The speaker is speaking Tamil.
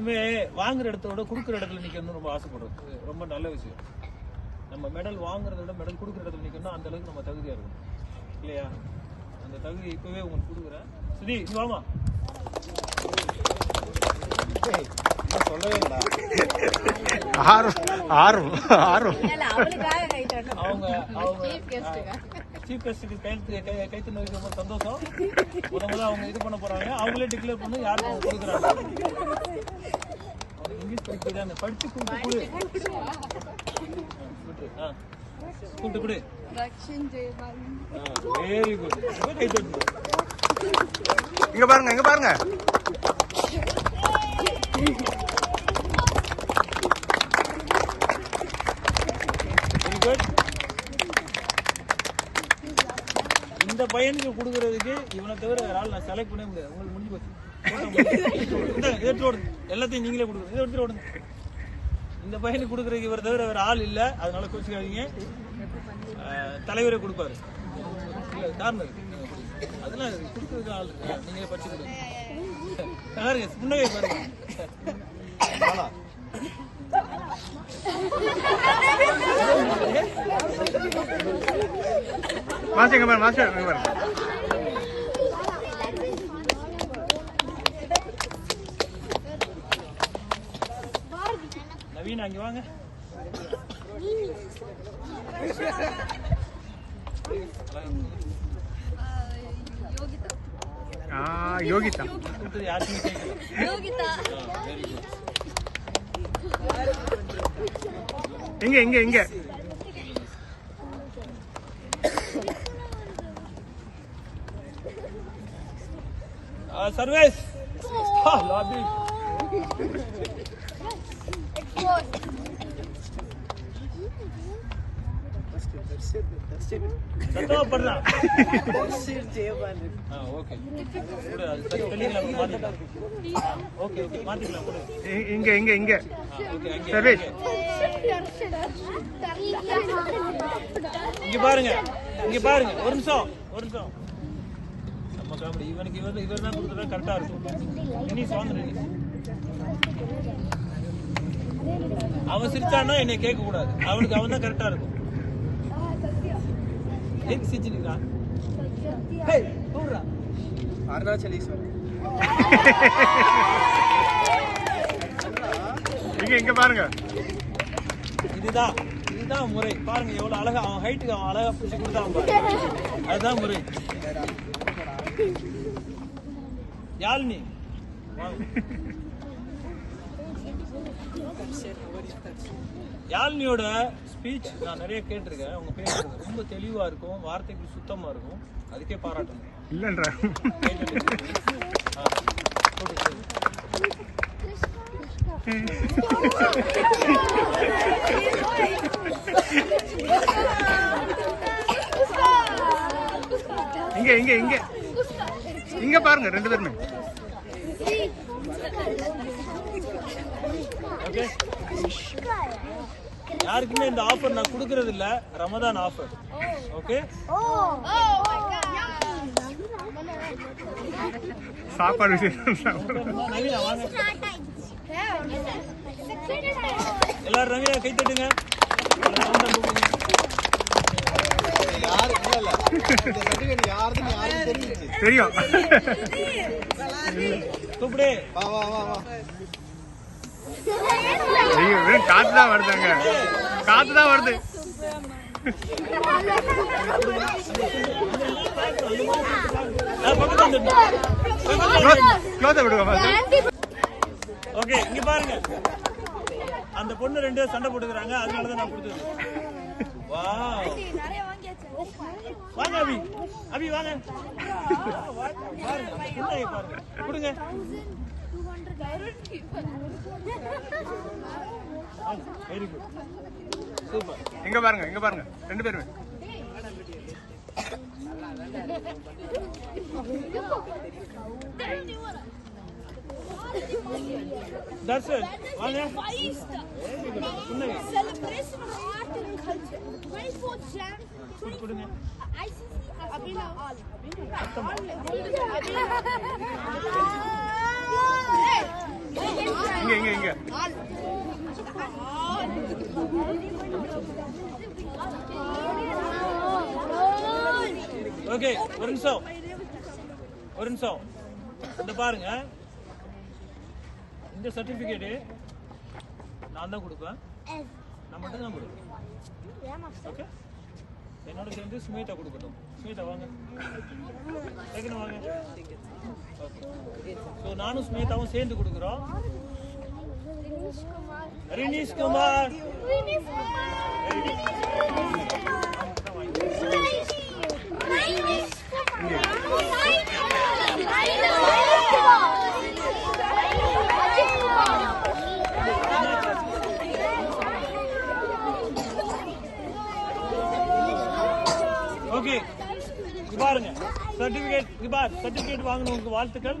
எப்பவுமே வாங்குற இடத்த விட கொடுக்குற இடத்துல நிக்கணும்னு ரொம்ப ஆசைப்படுறது ரொம்ப நல்ல விஷயம். நம்ம மெடல் வாங்குறத விட மெடல் கொடுக்குற இடத்துல நிக்கணும்னா அந்த அளவுக்கு நம்ம தகுதியா இருக்கணும். இல்லையா? அந்த தகுதி இப்பவே உங்களுக்கு கொடுக்குறேன். சுதி வாமா சொல்லவே இல்லை ஆர்வம் ஆர்வம் ஆர்வம். இல்ல அவளுக்காக கை தட்டணும். அவங்க அவங்க. சீஃப் கெஸ்ட்டுக்கு கைத்து கை கைத்து நோய்க்கு ரொம்ப சந்தோஷம். முத முத அவங்க இது பண்ண போறாங்க. அவங்களே டிக்ளேர் பண்ணி யாருக்கு கொடுக்குறாங்க. படிக்கிறாங்க படிச்சு கூப்பிட்டு கொடு. Very good. இங்க பாருங்க இங்க பாருங்க. வெரி குட் இந்த பையனுக்கு கொடுக்கறதுக்கு இவனை தவிர வேற ஆள் நான் செலக்ட் பண்ணவே முடியாது. உங்களுக்கு முடிஞ்சு போச்சு. இந்த எடுத்து ஓடுங்க எல்லாத்தையும் நீங்களே கொடுங்க இதை எடுத்துட்டு ஓடுங்க இந்த பையனுக்கு கொடுக்கறதுக்கு இவரை தவிர வேறு ஆள் இல்லை அதனால கோச்சிக்காதீங்க தலைவரே கொடுப்பாரு இல்ல காரணம் இருக்கு அதெல்லாம் இருக்கு. ஆள் இருக்கு. நீங்களே படிச்சு கொடுங்க பாருங்க புன்னகை பாருங்க மாஸ்டர் இங்க பாருங்க மாஸ்டர் பாருங்க நவீன் அங்க வாங்க ஆ யோகிதா கொடுத்தது யாருக்குமே கேட்கல இங்க இங்க இங்க சர்வேஸ் லாபி சத்தமா பண்றா ஓகே கூட அது சரி வெளியில மாத்திக்கலாம் ஓகே ஓகே மாத்திக்கலாம் கூட இ- இங்க இங்க இங்க. ஓகே அங்கே சர்வேஷ். இங்க பாருங்க இங்க பாருங்க. ஒரு நிமிஷம் ஒரு நிமிஷம். நம்ம காமெடி இவனுக்கு இவர் இவர் தான் கொடுத்தா கரெக்டா இருக்கும். நினிஸ் வாங்க அவன் சிரிச்சான்னா என்னை கேட்க கூடாது அவனுக்கு அவன் தான் கரெக்டா இருக்கும். ஏன் சிரிச்சுக்கிறா ஹேய் கூடுறா அருணாச்சலீஸ்வரர் இங்க இங்க பாருங்க. இதுதான் இதுதான் முறை. பாருங்க எவ்வளவு அழகா அவன் ஹைட்டுக்கு அவன் அழகா பிடிச்சி கொடுத்தான் பாருங்க அதுதான் முறை. யாழ்னி. யாழ்னியோட ஸ்பீச் நான் நிறைய கேட்டிருக்கேன். உங்க பேர் ரொம்ப தெளிவா இருக்கும். வார்த்தைகள் சுத்தமா இருக்கும். அதுக்கே பாராட்டணும் இல்லன்ற. இங்க இங்க இங்க. இங்க பாருங்க ரெண்டு பேருமே. ஓகே யாருக்குமே இந்த ஆஃபர் நான் கொடுக்கறது இல்ல ரமதான் ஆஃபர் ஓகே சாப்பாடு எல்லாரும் ரவியா கை தட்டுங்க. தெரியும். கூப்பிடு. வா வா வா வா. ஐயோ வெறும் காத்து தான் வருதுங்க காத்து தான் வருது. விடுங்க first. ஓகே இங்க பாருங்க. அந்த பொண்ணு ரெண்டு சண்டை போட்டுக்கிறாங்க அதனால தான் நான் கொடுத்தது. வா வாங்க அபி. அபி வாங்க. பாருங்க பாருங்க. கொடுங்க. வெரி குட் சூப்பர் இங்க பாருங்க இங்க பாருங்க ரெண்டு பேருமே தர்ஷன் வாங்க புன்னகை Celebration of art and culture. 24th Jan. கொடு- கொடுங்க ICC Abhinav. Hey, இங்க இங்க இங்க. ஓகே ஒரு நிமிஷம். ஒரு நிமிஷம். இந்த பாருங்க. இந்த சர்டிபிகேட் நான் தான் கொடுப்பேன். நான் மட்டும் தான் கொடுப்பேன். ஓகே என்னோட சேர்ந்து சுமேதா கொடுக்கட்டும். ஸ்மிதா வாங்க. டக்குன்னு வாங்க. ஸோ நானும் ஸ்மிதாவும் சேர்ந்து கொடுக்குறோம். ரினீஷ் குமார் ஓகே பாருங்க சர்டிபிகேட் பார் சர்டிபிகேட் வாங்கணும் வாழ்த்துக்கள்